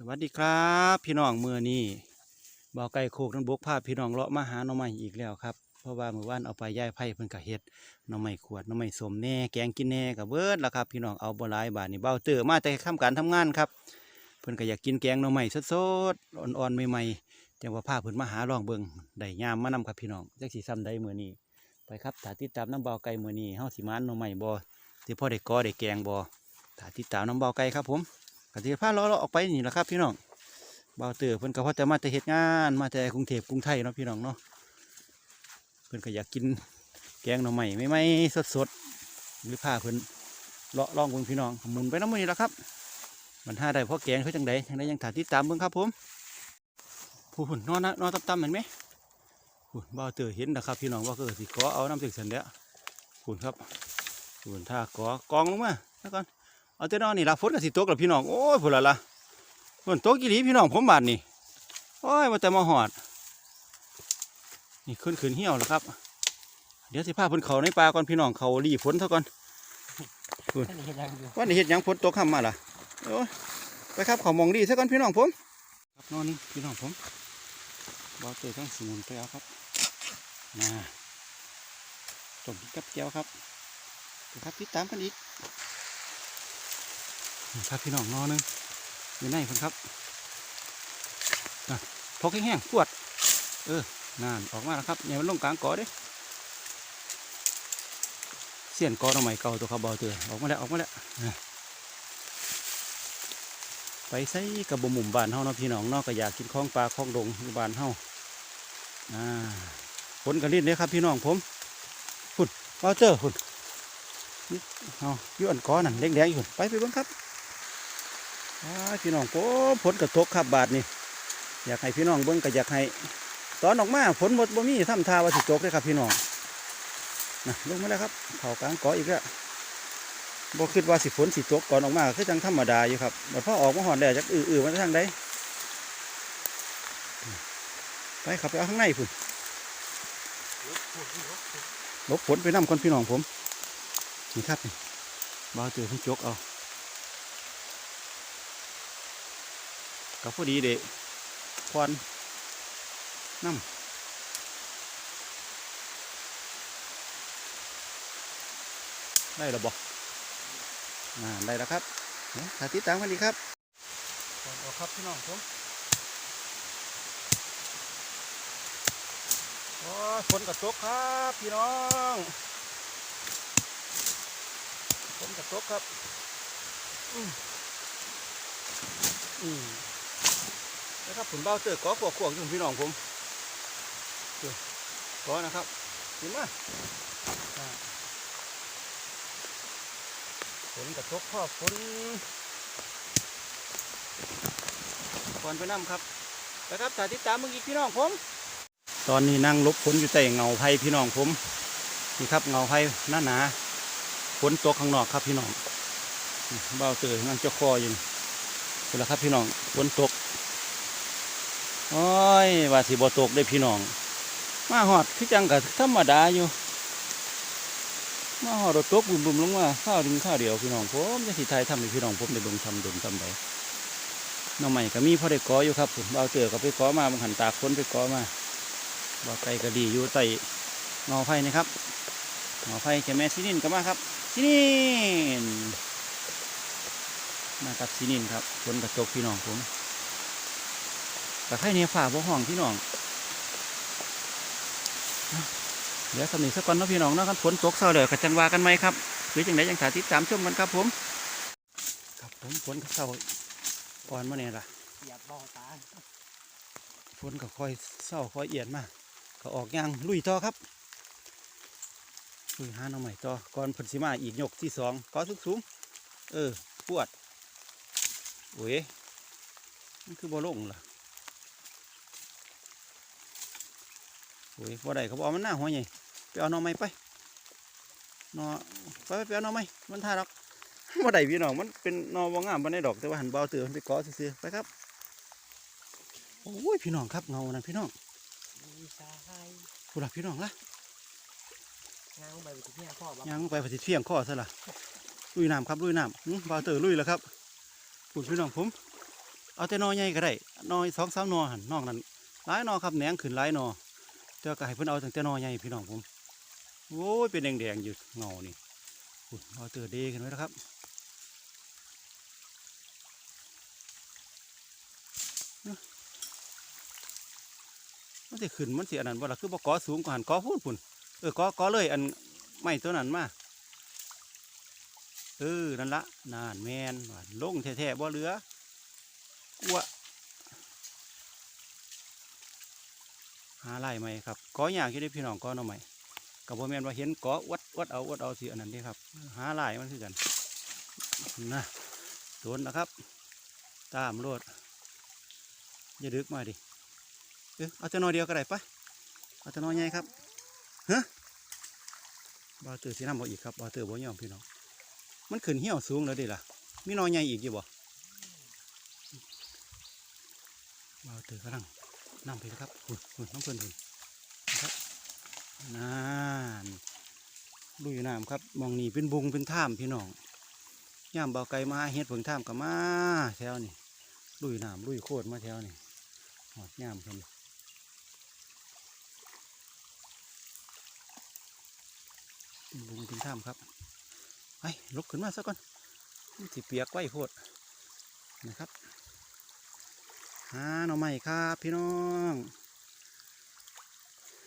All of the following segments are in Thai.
สวัสดีครับ พี่น้องเมื่อนี้บ่าวไก่โคกน้ำบกพาพี่น้องเลาะมาหาหน่อไม้อีกแล้วครับเพราะว่าเมื่อวานเอาไปย่ายไผ่เพิ่นกะเฮ็ดหน่อไม้ขวดหน่อไม้สมแน่แกงกินแน่กับเบิดและครับ พี่น้องเอาบ่หลายบาทนี่เบ้าเตอมาแต่ทำการทำงานครับ เพิ่นก็อยากกินแกงหน่อไม้สดๆอ่อนๆใหม่ๆจังว่าพาเพิ่นมาหาลองเบิ่งได้ยามมานำครับพี่น้องจักสิซ้ำใดมื้อนี้ไปครับถ้าติดตามน้ำเบาไก่มื้อนี้เฮาสิมานหน่อไม้บ่ที่พ่อได้กอได้แกงบ่ถ้าติดตามน้ำเบาไก่ครับผม ก็สิพาเลาะๆออกไปนี่แหละครับพี่น้องเบาเตอเพิ่นก็พอจะมาแต่เฮ็ดงานมาแต่กรุงเทพกรุงไทยเนาะพี่น้องเนาะเพิ่นก็อยากกินแกงหน่อไม้ไม่ไม่สดสดหรือผ้าเพิ่นเลาะล่องเบิ่งพี่น้องหมุนไปน้ำมือนี่ละครับ มันหาได้เพราะแกงเขาจังใดจังใดยังถ่าติดตามเบิ่งครับผมผู้หุ่นนอนนะนอนต่ำๆเห็นไหมหุ่นเบาเตอเห็นนะครับ พี่น้องว่าก็สิขอเอาน้ำถึงสันเดียหุ่นครับหุ่นท่ากอกองลงมาแล้วก่อน เอาแต่นอนนี่ละฝนก็สิตกแล้วพี่น้องโอ้ยพุ่นละละฝนตกกี่ดีพี่น้องผมบาดนี่โอ้ยมาแต่มาหอด นี่ขึ้นขึ้นเหี่ยวแล้วครับ เดี๋ยวสิพาเพิ่นเขาในป่าก่อนพี่น้องเขารีฝนเท่าก่อนท่านเห็นยังอยู่ว่านี่เห็ดหยังฝนตกค่ำมาล่ะโอ้ยไปครับเขามองดีซะก่อนพี่น้องผมครับนอนนี่พี่น้องผมบอเตอร์ทั้งสมุนไปเอาครับมาต้มกับแก้วครับไปครับติดตามกันอีก นี่ครับพี่น้องนอนหนึงอยู่ในเพิ่นครับน่ะพกแห้งๆปวด เออนั่นออกมาแล้วครับอย่ามันลงกลางกอเด้เสียนกอเอาใหม่เก่าตัวเขาเบาเตือออกมาแล้วออกมาแล้วไปใส่กระบหมุมบานเฮาเนาะพี่น้องเนอกก็อยากกินของปลาของดงบานเฮาอ่าผลกระลิ่นเลยครับพี่น้องผมหุ่นเบาเจอหุ่นนี่เอายู่อนกอนั่นแดงๆอยู่ไปไปบิ่งครับ พี่น้องผมฝนกระตกครับบาทนี่อยากให้พี่น้องเบิ้งก็อยากให้ตอนออกมาฝนหมดบ่มีทำทาว่าสิตกเลยครับพี่น้องนะลงมาแล้วครับเผากลางเกาะอีกแล้วบ่คิดว่าสิฝนสิตกก่อนออกมาคือจังธรรมดาอยู่ครับแต่พอออกมาหอนแล้วจักอื้อๆมาทางใดไปขับไปเอาข้างในพุ่นลบฝนไปนํคนพี่น้องผมนี่ครับนี่บ่าวเจอพิ่จกเอา ก็พอดีเด็กควันน้ำได้แล้วบอกน่าได้แล้วครับเนี่ยถ่ายติดตามกันดีครับก่อนออกครับพี่น้องผมโอ้ฝนกระตกครับพี่น้องฝนกระตกครับ อืมอืม นะครับผมเบ้าเตอร์ก้อขวกขวกอยู่พี่น้องผมก้อนะครับเห็นไหมาฝนกระทบพ่อฝนฝนไปน้ำครับนะครับถ่ายติดตามเมื่อกี้พี่น้องผม ตอนนี้นั่งลบฝนอยู่ใต้เงาไผ่พี่น้องผมนี่ครับเงาไผ่หน้าหนาฝนตกข้างนอกครับพี่น้องเบ้าเตอร์นั่งเจ้าคออยู่นี่เป็นละครับพี่น้องฝนตก โอ้ยว่าสิบ่ตกได้พี่น้อง มาหอดคือจังกับธรรมดาอยู่ มาหอดตกบุ่มๆลงมาข้าวดินข้าวเดียวพี่น้องผมจะสิไทยทำให้พี่น้องผมได้เบิ่งทำดนทำใดน้องใหม่ก็มีพอได้กออยู่ครับผมเอาเตือก็ไปกอมาบางหันตากคนไปกอมาบ่ไก่ก็ดีอยู่ใต้เงาไผ่นะครับงาไผ่แกแม่ซีนินก็มาครับซีนินมากับซีนินครับฝนกระตกพี่น้องผม แต่ไข่เนี่ยฝ่าบ่ห้องพี่น้องเดี๋ยวสำนีสักก่อนนะพี่น้องนะครับฝนตกเศร้าเดี๋ยวกันจังวากันไหมครับหรือจังไหนยังสาธิตตามชมกันครับผมครับผมฝนก็เศร้าอ่อนมาเนี่ยล่ะอย่าบ่อตาฝนก็ค่อยเศร้าค่อยเอียดมาก็ออกยางลุยต่อครับลุยหาหน่อใหม่ต่อก่อนผลสิมาอีกยกที่สองก็สูงสูงเออปวดโอ้ยมันคือบ่ลงล่ะ โอ้ยบ่ได้เขาบอกมันหน้าหัวใหญ่ไปเอาหน่อไม้ไปหน่อไปไปเอาหน่อไม้มันท่าดอกบ่ได้พี่น้องมันเป็นหน่อบ่งามบ่ได้ดอกแต่ว่าหันเบาเตือมันไปเกาะซื่อๆไปครับโอ้ยพี่น้องครับเงานั่นพี่น้องมีสายพูดละพี่น้องละงานไปที่เนี่ยพ่อบ้ย่างลงไปปฏิเที่ยงข้อซะละลุยน้ำครับลุยน้ำอื้อเบาเตือลุยแล้วครับพูดพี่น้องผมเอาแต่หนอใหญ่ก็ได้หนอสองสามหนอหันนอกนั้นหลายหนอครับแหนงขึ้นหลายหนอ เจ้าก็ให้เพิ่นเอาตั้งแต่หนอใหญ่พี่น้องผมโอ้ยเป็นแดงๆอยู่เงานี่ยเอาเตือเดขึ้นไว้แล้วครับมันสิขึ้นมันสิอันนั้นว่าล่ะคือบ่กอสูงกว่าหันกอพูดพุ่นเออกอกอเลยอันไม้ตัวนั้นมาเออนั่นละนานแมนว่าลงแท้ๆบ่เหลือกลัวาไล่ไหมครับก่อยากอยู่ได้พี่น้องก่อหน่อไหมกับบ่แม่นว่าเห็นก่อวัดวัดเอาวัดเอาสิอันนั้นเด้ครับ หาไล่มันคือกันนะโดนนะครับ ตามโลดอย่าดึกมาดิเออเอาแต่นอเดียวก็ได้ปะเอาแต่นอใหญ่ครับฮะบาเตอร์สีน้ำบ่อีกครับบาเตอร์บ่ยอมพี่น้อง มันขึ้นเหี่ยวสูงแล้วดิล่ะมีนอใหญ่อีกอยู่บ่บาเตอร์กำลัง นำไปแล้วครับหุ่นหุ่นน้องเพิ่นหุ่นนะครับนั่นลุยน้ำครับมองนี่เป็นบุงเป็นถ้ำพี่น้องย่ามเบาไก่มาเฮ็ดเพิ่งถ้ำกับมาแถวนี่ลุยน้ำลุยโคตรมาแถวนี่หอดย่ามเพิ่นเป็นบุงเป็นถ้ำครับไปลุกขึ้นมาซะก่อนมันสิเปียกไว้โพดนะครับ หาหน่อไม้ครับพี่น้อง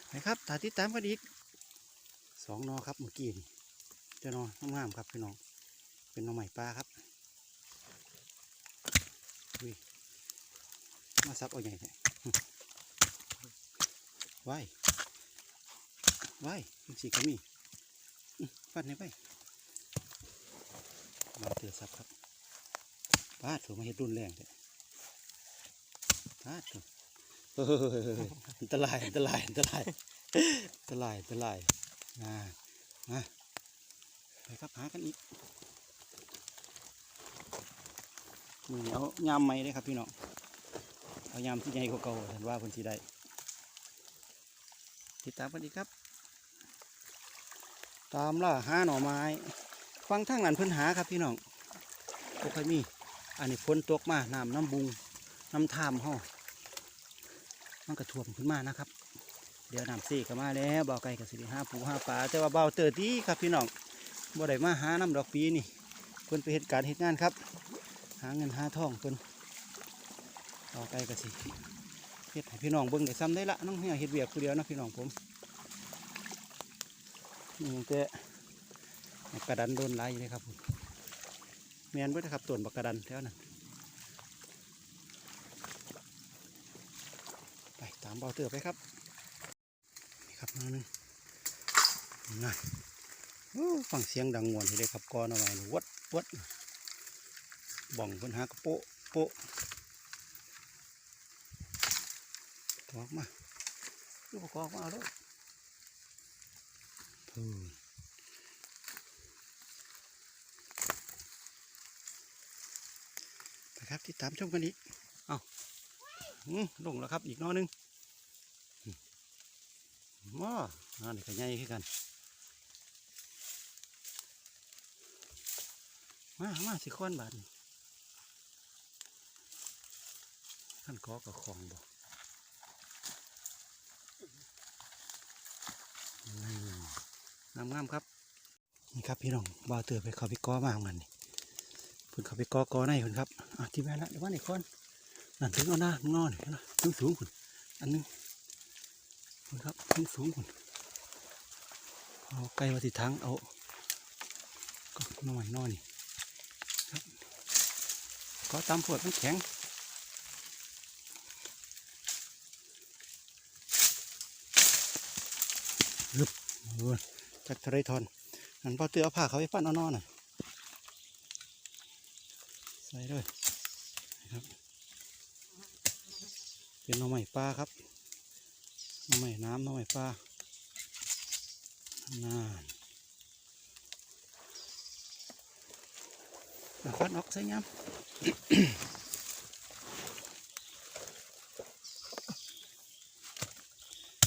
ไปครับตายติดตามกันอีกสองนอครับเมื่อกี้นี่จ้าหนองามครับพี่น้อง เป็นหน่อไม้ปลาครับอุ้ยมาซับเอาใหญ่เลยว้ายว้ายมันสีก็มีฟันให้ไปมาเตือซับครับปาดถูกมาเห็ดรุนแรงเลย ปาดถูกเฮ้ยอันตรายอันตรายอันตรายอันตรายอันตรายอ่ามาไปครับหากันอีกมือนี้เอายามไหมเลยครับพี่น้องเอายามที่ใหญ่กว่าเก่าเห็นว่าพิ่นสิได้ติดตามกันอีกครับ ตามล่าหาหน่อไม้ ฟังทางนั้นพิ่นหาครับพี่น้องบ่ค่อยมี อันนี้ฝนตกมาน้ำน้ำบุง น้ำทามห่อมันกระท่วมขึ้นมานะครับ เดี๋ยวน้ำซีก็มาแล้วเบาไก่กับสิริห้าปูห้าปลาแต่ว่าเบาเตอร์ตีครับพี่น้องบ่ได้มาหาน้ำดอกปีนี่เพิ่นไปเหตุการณ์เหตุงานครับ หาเงินหาทองเพิ่นเอาไกลกะสิเฮ็ดให้พี่น้องเบิ่งได้ซ้ำได้ละน้องเฮียเฮ็ดเวียกผู้เดียวนะพี่น้องผมนี่ยังแต่บักระดันโดนไล่เลยครับผมแมนเบิดนะครับต้นบักกระดันแถวนั้นไปตามเบาเตือไปครับ นี่ครับมาหนึ่งนั่นโอ้ฟังเสียงดังงวนทีเลยครับก้อนเอาไว้วัดวัดบ่องเพิ่นหากระโปะโปะกอกมาลูกกอกมาเอาเลยพูนไปครับติดตามชมกันอีก เอาอืมลงแล้วครับอีกน้อหนึง ว้าอันนี้ก็ใหญ่ขึ้นกัน มา มาสิค้อนบาทนี่ท่านขอกับของบ่งามงามครับ นี่ครับพี่น้องบ่าวเตือไปเขาไปก้อมาของมันนี่พิ่นเขาไปก้อกอในเพิ่นครับอะที่แม่ละเดี๋ยวว่าในค้อนนั่นถึงเอาหน้ามึงนอนนะถึงสูงคุณอันนึง ครับถึงสูงคุณเอาไกลว่าสิทางเอาก็น้อยน้อยนี่ครับก็ตามปวดมันแข็งโอ้ยจักทะเลทอนนั่นพอเตือเอาผ้าเขาไปปั้นเอานอนน่ะใส่เลยครับเป็นน่อไม้ปลาครับ หน่อไม้น้ำหน่อไมปลาน่านเอาควันออกใส่ย้ำ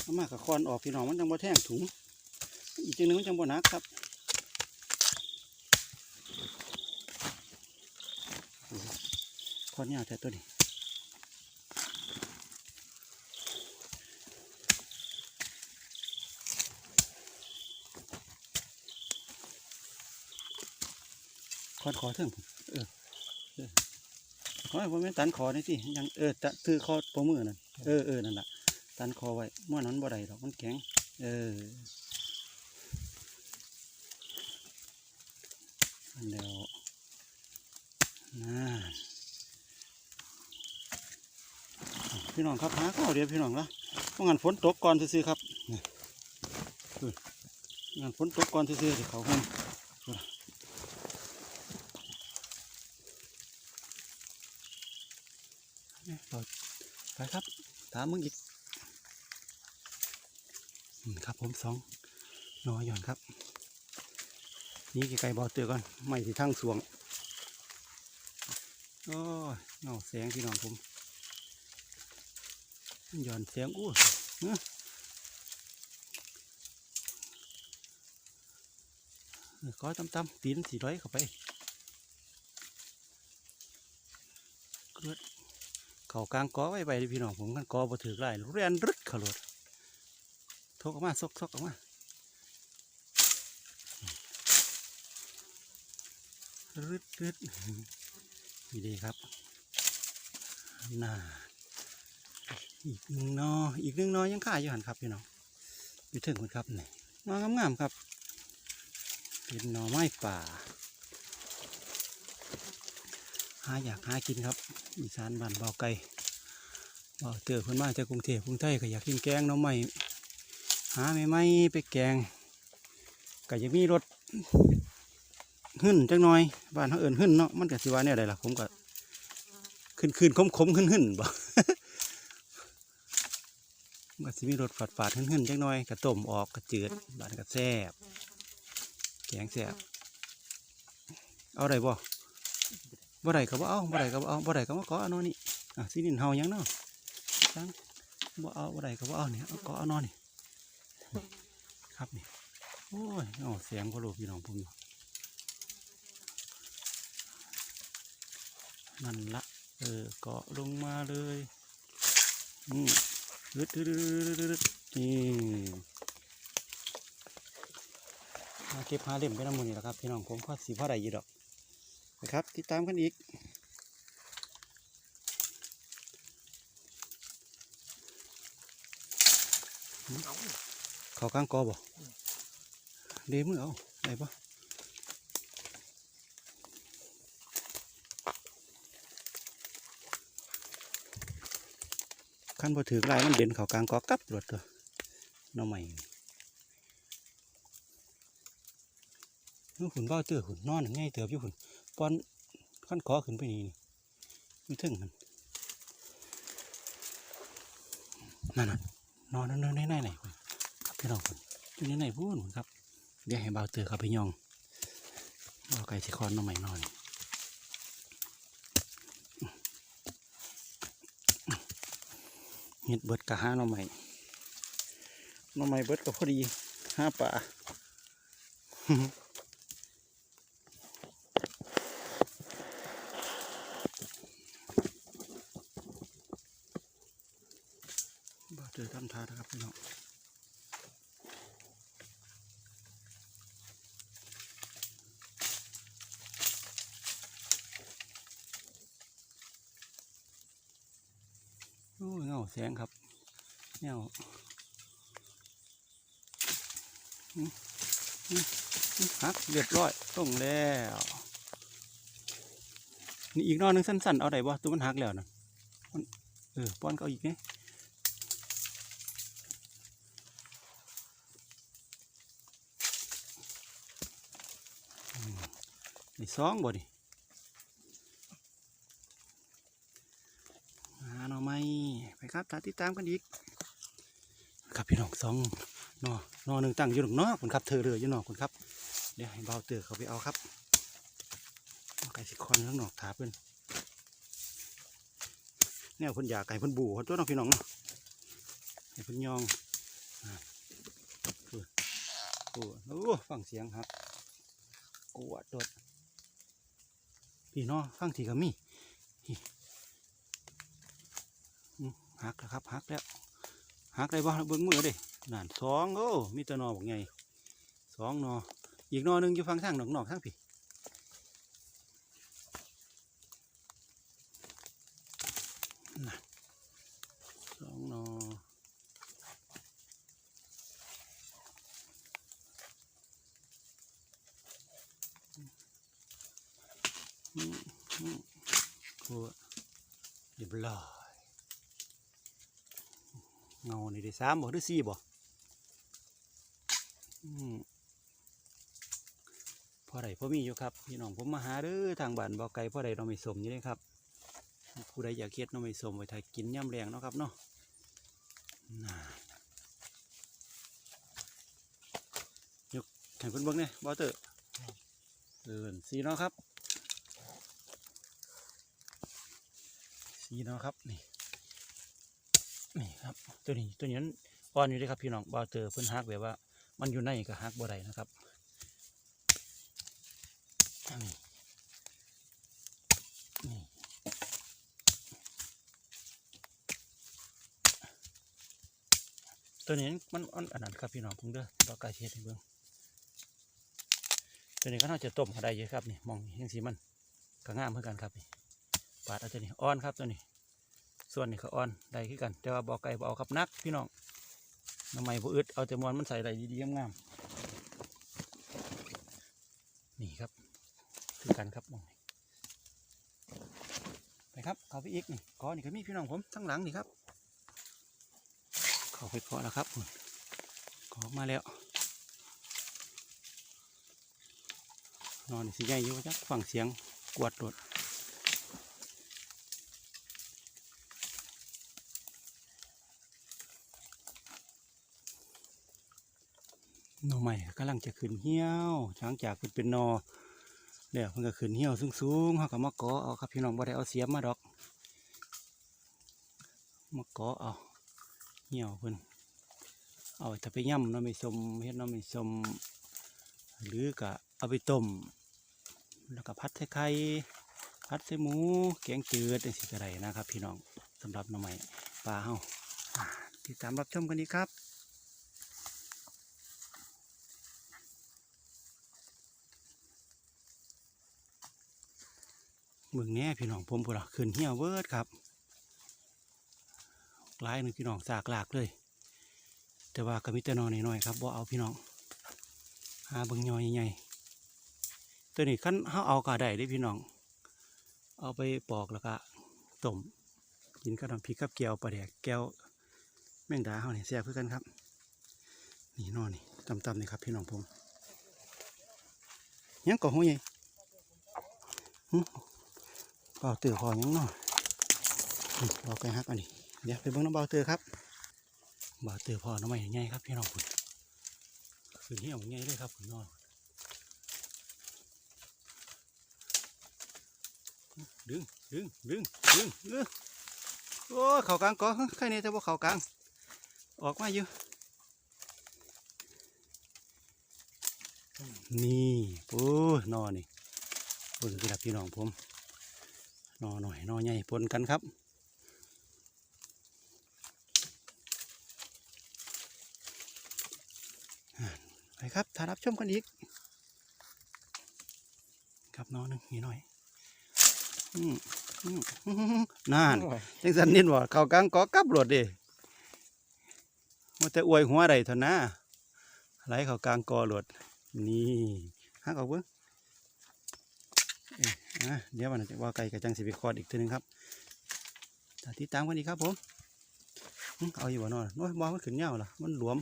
เอามากับคอนออกพี่น้องมันจังบ่แท่งถุง อีกจังหนึงมันจังบ่หนักครับโอ้โหคอนยาวแต่ตัวนี้ ขอดขอเถิงเออเออขอให้ผมเป็นตันคอนี่สิยังเออตะคือคอปมือนั่นเออเออนั่นแหละตันคอไว้ม้วนนั้นบ่ได้ดอกมันแข็ง เอออันเดียวน่าพี่น้องครับหาข้าวเดียวพี่น้องละเพราะงั้นฝนตกก่อนซื้อครับงั้นฝนตกก่อนซื้อๆที่เขาหุ่น เนี่ยต่อไปครับ ตามมึงอีกครับผมสองนอหย่อนครับ นี่ไกลๆบอเตือก่อนไม่ที่ทั้งสวงโอ้ยเงาแสงพี่น้องผมหย่อนแสงอู้เนอะเออก้อยตำๆตีนสีร้อยเข้าไปเกิด เขากลางกอไว้ไปพี่น้องผมกันกอบ่ถือไรเรียนรึดเขาโลดทกออกมาซกซกออกมารึดรึดนี่ดีครับน่าอีกหนึ่งนออีกหนึ่งนอยังข่าอยู่หันครับพี่น้องอยู่ถึงคนครับนี่นองามๆครับเป็นนอไม้ป่า หาอยากหากินครับอีสานบ้านเบาไก่เบาเตือเพิ่นมาจากกรุงเทพกรุงไทยก็อยากกินแกงน้องใหม่หาไม่ไม่ไปแกงก็จะมีรถหึ่นจังหน่อยบ้านเขาเอิ้นหึ่นเนาะมันก็สิว่าเนี่ยได้ล่ะผมก็ขึ้นขึ้นคมคมขึ้นขึ้นบ่มันก็สิมีรถฝาดฝาดหึ่นหึ่นจังหน่อยกระต้มออกกระจืดบ้านก็แซบแกงแซบเอาได้บ่ บ่ได้ก็บ่เอาบ่ได้ก็บ่เอาบ่ได้ก็มาขอเอานอนนี่อะสินินเฮาหยังเนาะจังบ่เอาบ่ได้ก็บ่เอาเนี่เอาขอเอานอนนี่ครับนี่โอ้ยเอาเสียงพ่อลูกพี่น้องผมอยู่นั่นละเออเกาะลงมาเลยอืมดึดดึดดึดดึดนี่มาเก็บหาเล่มไปน้ำมันนี่แหละครับพี่น้องผมพอสีพอได้อยี่ดอก นะครับ ติดตามกันอีก เขากลางกอบ่เดมือเอาได้ปะขั้นพอถือลายมันเด่นเขากลางกอกับรถตัวน้องใหม่นู่นหุ่นเบ้าเตือหุ่นนอนง่ายเติบอยู่หุ่น ปอนขั้นคอขึ้นไปนี่นี่มีถึงมันนั่นน่ะนอนนั่นในในไหนคุณครับพี่น้องคุณอยู่ในไหนพูดครับเดี๋ยวให้เบาเตือเขาไปย่องเอาไก่สิคอนน้องใหม่นอนเห็ดเบิดกะห้าน้องใหม่น้องใหม่เบิดก็พอดีห้าป่า บ่เจอทำทานะครับพี่น้องโอ้ยเงาแสงครับเงาอืมอืมอืมหักเร้อยต้องแล้ว นี่อีกหนอหนึงสั้นๆ เอาได้บ่ตัวมันหักแล้วนะมันเออป้อนเขาอีกไงนี่สองบ่ดิหาหน่อไม้ไปครับตาติดตามกันอีก ครับพี่น้องสองหนอหนอหนึ่งตั้งอยู่หนอกนอกคุณครับเธอเรืออยู่หนอกคุณครับ เดี๋ยวให้เบาเตือเขาไปเอาครับไก่สิคอนข้างนอกถาเพื่อนแนวเพิ่นอยากไก่เพิ่นบูเขาตัวน้องพี่น้องเนาะให้เพิ่นยองโอ้ยโอ้ยโอ้ฟังเสียงครับกวดดดพี่น้องฟังทีก็มีนี่อืมหักแล้วครับหักแล้วหักได้บ่เบิ้งมือเด้นั่นสองโอ้มีแตัวหนอบอกไงสองหนอ อีกนอนึงอยู่ฟังทางหนองหนองทางผีสองนอกูเรียบร้อยเงาในเด้สามบ่หรือสี่บ่ อใดพอมีอยู่ครับพี่น้องผมมาหาเด้อทางบ้านบ่อไก่พ่อใดเราไม่สมอยู่เลยครับผู้ใดอยากเฮ็ดเราไม่สมไว้ถ้ายกินย่ำแรงเนาะครับเนาะน่ายกแข่งเพิ่นเบิ่งเนี่ยบอเตอร์เอินสีเนาะครับ สีเนาะครับนี่นี่ครับตัวนี้ตัวนี้มันอ่อนอยู่เลยครับพี่น้องบอเตอร์เพิ่นฮักแบบว่า มันอยู่ในก็ฮักบ่ได้นะครับ นี่นี่ตัวนี้มันอ่อนอันนั้นครับพี่น้องผมเด้อดอกกระเทียมให้เบิ่งตัวนี้ก็น่าจะต้มก็ได้เยอะครับนี่มองยังสีมันก็งามเหมือนกันครับนี่ปาดเอาตัวนี้อ่อนครับตัวนี้ ส่วนนี้ก็อ่อนได้คือกัน แต่ว่าบอกไก่บเอาครับนักพี่น้องน้ำไม่บ่อึดเอาแต่มวนมันใส่ได้ดีๆงามๆนี่ครับ คือกันครับมองไปครับเขาไปอีกนี่ก้อนนี่ก็มีพี่น้องผมทั้งหลังนี่ครับ เขาไปเพาะแล้วครับขออมาแล้วนอนสิใหญ่อยู่จักฟังเสียงกวดโดดหนอใหม่กำลังจะขึ้นเหี้ยวช้างจากขึ้นเป็นนอ เดี๋ยวเพิ่งก็ขึ้นเหี้ยวสูงๆเขาก็มาเกาะเอาครับพี่น้องบ่ได้เอาเสียมมาดอกมาเกาะเอาเหี่ยวเพิ่นเอาถ้าไปย่ำน้ำไม่สมเฮ็ดน้ำไม่สมหรือก็เอาไปต้มแล้วก็พัดใส่ไข่พัดใส่หมูแกงจืดสิก็ได้นะครับ พี่น้องสำหรับน้ำใหม่ปลาเฮาอ่าติดตามรับชมกันดีครับ เมืองแน่พี่น้องผมพุ่นละขึ้นเหี่ยวเวิร์ดครับหลายหนึ่งพี่น้องสากหลากเลย แต่ว่าก็มีแต่นอนน้อยๆครับบ่เอาพี่น้อง หาเบิ่งยอยใหญ่ๆตัวนี้ขั้นเฮาเอาก็ได้เด้พี่น้อง เอาไปปอกแล้วก็ต้มกินกับน้ำพริกกับแก้วปลาแดกแก้วแมงดาเฮาเนี่ยแซ่บคือกันครับ นี่นอนนี่ตำๆนี่ครับพี่น้องผมยังก่อหัวใหญ่ เปล่าตื่อพอยังเนาะอืมบอกไปฮักอันนี้เดี๋ยวไปเบิ่งน้ำเบาเตือครับเบาเตือพอน้ำใหม่ใหญ่ครับพี่น้องคุณคือเหี้ยวใหญ่เลยครับคุณน้องดึงดึงดึงดึงเออโอ้เข่ากลางก่อใครเนี่ยแต่ว่าเข่ากลาง ออกมาอยู่นี่โอ้นอนนี่โอ้ยคือพี่น้องผม นอหน่อยนอใหญ่ปนกันครับไปครับถ้ารับชมกันอีกครับน้อหนึ่งนี่หน่อยนั่นจังสันนิดบ่เขากลางกอกลับรถเดิว่าแต่อวยหัวไรเถอะนะไหลเขากลางกอรถนี่ฮักเอาเบิ้ง เอ๊ะเดี๋ยววันจะว่าไก่กับจังสิบคอดอีกทีหนึงครับติดตามกันอีครับผมเอาอยู่บ่นอนโอ้ยบอมันขึ้นเงาล่ะมันหลวม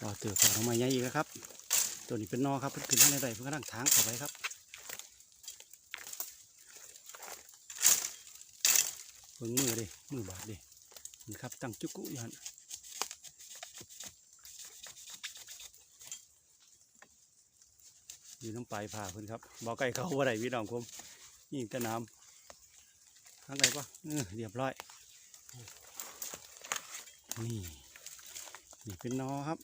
ต่อเตือพอทำไมใหญ่อีกแล้วครับ ตัวนี้เป็นนอครับเพิ่นขึ้นข้างในใดเพิ่นกำลังทางเข้าไปครับเบิ่งมือดิมือบาดดินี่ครับตั้งจุกุยัน อยู่น้ำปลายผ่าเพิ่นครับบ่อไก่เขาบ่ได้พี่น้องผมยิงต่น้ำทางไหนปะเออเรียบร้อย นี่ นี่เป็นนอครับ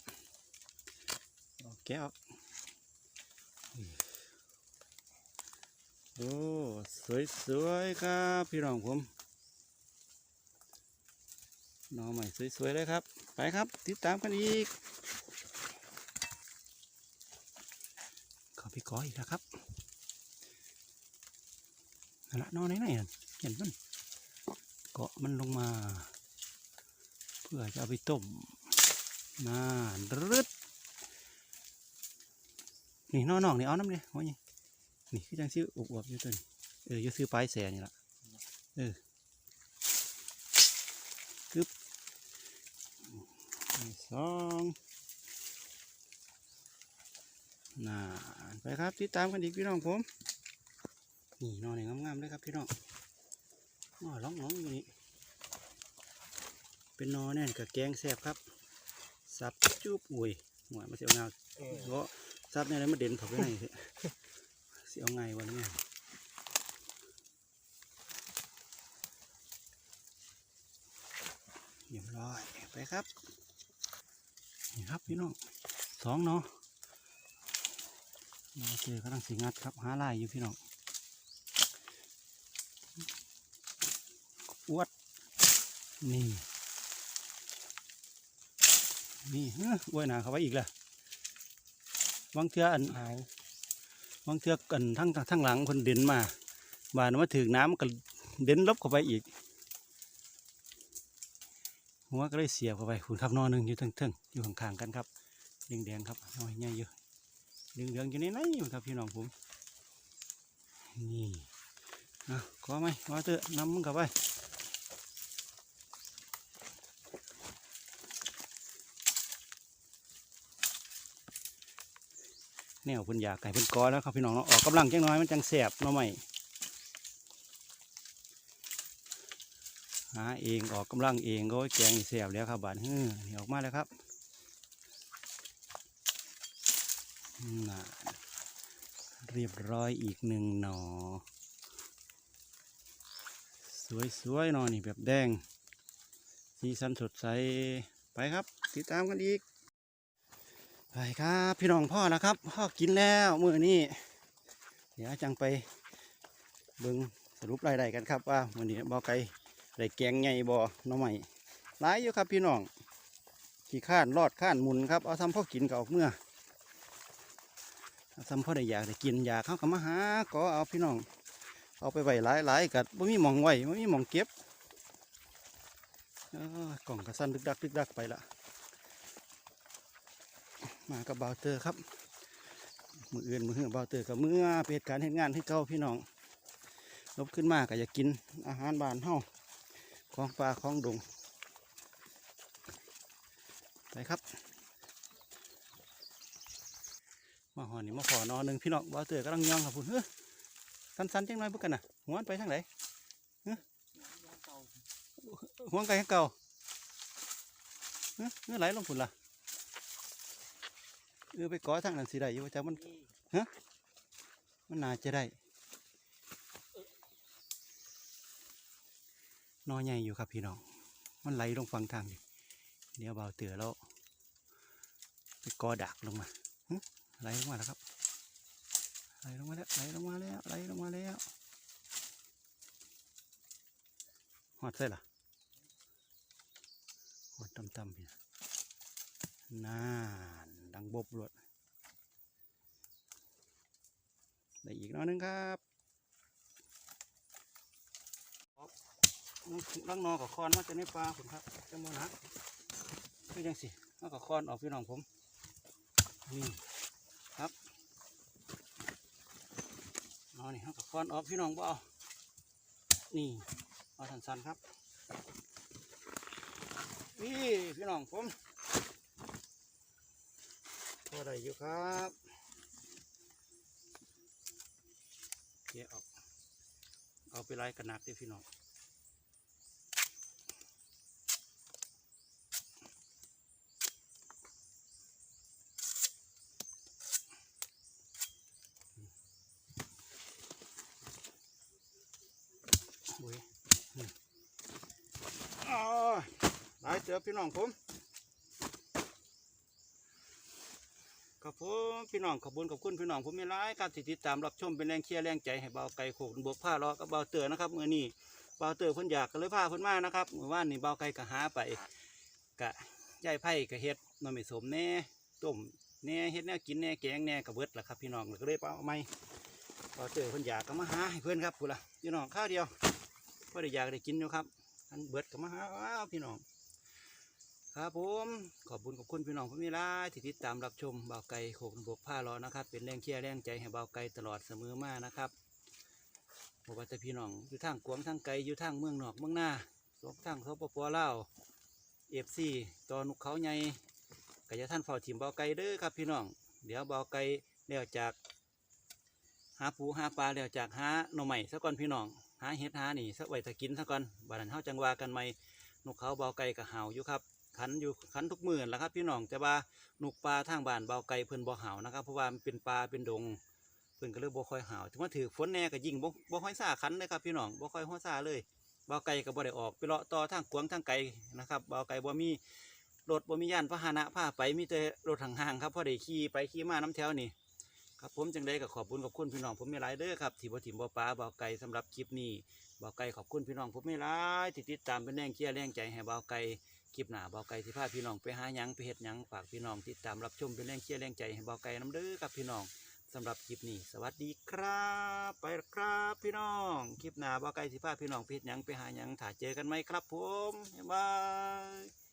เอาแกะออกโอ้ สวยๆครับ พี่น้องผมนอใหม่สวยๆเลยครับ ไปครับ ติดตามกันอีกขอ พี่ก้อยอีกแล้วครับนั่นละนอนไหนไหนนั่นเห็นมันเกาะมันลงมา เพื่อจะเอาไปต้มน่ารึดนี่นอนนองนี่เอาน้ำเลยโอ้ยนี่คือจังซื้ออวบๆอยู่ตัวนี้เออจะซื้อปลายแสนี่ละเออกึบสอง น่าไปครับติดตามกันอีกพี่น้องผมนี่นอนอย่างงามๆเลยครับพี่น้องนอร้องร้องอยู่นี่เป็นนอแน่นกับแกงแซ่บครับสับจุบอุ้ยหัวมาเสียวงาเออเพราะสับเนี่ยอะไรมาเด่นเขาไปไหนเถอะเสียวไงวันนี้เรียบร้อยไปครับนี่ครับพี่น้องสองเนาะ เราเจอกำลังสิงัดครับ หาลายอยู่พี่น้องอวด นี่ นี่เฮ้ยอวยหนาเขาไว้อีกและบางเทืออันหายบางเทืออันทั้งทั้งหลังคนเด่นมา บานมาถึงน้ำก็เด่นลบเข้าไปอีกหัวก็เลยเสียบเข้าไปขุนครับนอหนึ่งอยู่เทิงๆอยู่ข้างๆกันครับแดงๆครับน้อยใหญ่อยู่ เหลืองๆอยู่ในไหนอยู่ครับพี่น้องผมนี่อะขอไหมว่าเถอะนำมันเข้าไปแนวพิ่นยาไก่เพิ่นกอแล้วครับพี่น้องเนาะออกกำลังจังน้อยมันจังแสบเนาะไหมหาเองออกกำลังเองก็แกงแสบแล้วครับบาดเฮ้อออกมาแล้วครับ น่ะเรียบร้อยอีกหนึ่งหนอ สวยๆหนอนี่แบบแดง สีสันสดใส ไปครับ ติดตามกันอีก ไปครับ พี่น้องพ่อแล้วครับ พ่อกินแล้วมื้อนี้เดี๋ยวจังไปเบิ่งสรุปรายได้กันครับว่าวันนี้บ่อไก่ได้แกงใหญ่บ่หน้อใหม่หลายอยู่ครับพี่น้อง ขี่ข้านรอดข้านหมุนครับ เอาทำพ่อกินก็ออกเมื่อ เอาทำพ่อได้อยากได้กินอยากเข้ากับมาหาก็เอาพี่น้อง เอาไปไว้หลายหลายๆกัดบ่มีหมองไว้บ่มีหมองเก็บกล่องกระสันดึกดักดึกดักไปละมากับบาวเตอร์ครับ มืออื่นมือหือบาวเตอร์กับเมื่อไปเหตุการณ์เหตุงานให้เก่าพี่น้องลบขึ้นมาก็อยากกินอาหารบานเฮาของป่าของดงไปครับ มาหอนี่มาขอนอนหนึ่งพี่น้องบาวเตอกำลังย่องครับพุ่นเฮ้ยสั้นๆจังน่อยเพื่อกันนะหัวมันไปทางไหนเฮ้ยหัวไก่เก่าเฮ้ยเนื้อไหลลงพุ่นล่ะเออไปก่อทางนั้นสิได้อยู่ว่าจะมันฮะมันน่าจะได้นอใหญ่อยู่ครับพี่น้อง มันไหลลงฝั่งทางอยู่ เดี๋ยวเบาเตือแล้วไปกอดักลงมา ไหลลงมาแล้วครับไหลลงมาแล้วไหลลงมาแล้วไหลลงมาแล้วหอดใส่ล่ะหอดต่ำๆเพี่นน่านดังบบรวดได้อีกน้อยนึงครับลังนอกับคอนมาจะในปลาผมครับจะโมนะคือจังสิเอากับคอนออกพี่น้องผมนี่ครับเอา นี่เอากับคอนออกพี่น้องบ่เอานี่เอาสันๆครับนี่พี่น้องผมพอได้อยู่ครับเกี่ยออกเอาไปไล่กระนักเด้อพี่น้องโอ้ยนี่อ้าว หลายเจอพี่น้องผมครับผมพี่น้องขอบคุญขอบคุณพี่น้องผมมีหลายครับที่ติดตามรับชมเป็นแรงเชียร์แรงใจให้เบาไก่โขกบวกผ้าล้อกับเบาเตอนะครับเมื่อนี้เบาเตอเพิ่นอยากก็เลยพาเพิ่นมานะครับเมื่อวานนี้เบาไก่ก็หาไปกะย่ายไผ่กะเฮ็ดน้ำไม่สมแน่ต้มแน่เฮ็ดแหน่กินแน่แกงแน่กระเบิดล่ะครับพี่น้องก็เลยเอาไม้พอเจอเพิ่นอยากก็มาหาให้เพื่อนครับพูดละพี่น้องข้าวเดียวพอได้อยากได้กินอยู่ครับอันเบิดก็มาหาว้าพี่น้อง ครับผมขอบคุณขอบคุณพี่น้องผู้มีรายที่ติดตามรับชมเบาวไก่โขกบกผ้ารอนะครับ เป็นแรงเชียร์แรงใจให้เบาวไก่ตลอดเสมอมานะครับบอกว่าแต่พี่น้องอยู่ทางกวางทางไกลอยู่ทางเมืองนอกเมืองหน้าสองทางเขาปปลาเอฟซีตอนุกเขาใหญ่ก็จะท่านเฝ้าถิ่มเบาวไก่เด้อครับพี่น้อง เดี๋ยวเบาวไก่เลี้ยวจากหาปูหาปลาเลี้ยวจากหาหน่อใหม่ซะก่อนพี่น้องหาเห็ดหาหนี่สักไว้ถ้ากินซะก่อนบัดนั้นเฮาจังว่ากันใหม่นกเขาเบาวไก่กับเห่าอยู่ครับ ขันอยู่ขันทุกมื่นแล้วครับพี่น้องแต่ว่านุกปลาทางบ้านเบาไก่เพิ่นบ่เห่านะครับเพราะว่ามันเป็นปลาเป็นดงเพิ่นก็เลยบ่ค่อยเห่าถึงว่าถือฝนแน่ก็ยิ่งบ่บ่ค่อยซ่าขันเลยครับพี่น้องบ่ค่อยหัวซาเลยเบาไก่ก็บ่ได้ออกไปเลาะต่อทางกวางทางไกลนะครับเบาไก่บ่มีรถบ่มียานพาหนะพาไปมีแต่รถห่างๆครับพอได้ขี่ไปขี่มาน้ำแถวนี่ครับผมจังได้ก็ขอบคุณขอบคุณพี่น้องผมมีหลายเด้อครับที่บ่ถิ่มบ่ปลาเบาไก่สำหรับคลิปนี้เบาไก่ขอบคุณพี่น้องผมมีหลายที่ติดตามเป็นแรงเชียร์แรงใจให้เบาไก่ คลิปหน้าเบาไก่ที่พาพี่น้องไปหาหยังไปเห็ดหยังฝากพี่น้องติดตามรับชมเป็นแรงเชียร์แรงใจให้เบาไก่น้ำเด้อครับพี่น้องสำหรับคลิปนี้ สวัสดีครับ ไปครับพี่น้องคลิปหน้าเบาไก่ที่พาพี่น้องไปเห็ดหยังไปหาหยังถ้าเจอกันไหมครับผมบ๊ายบาย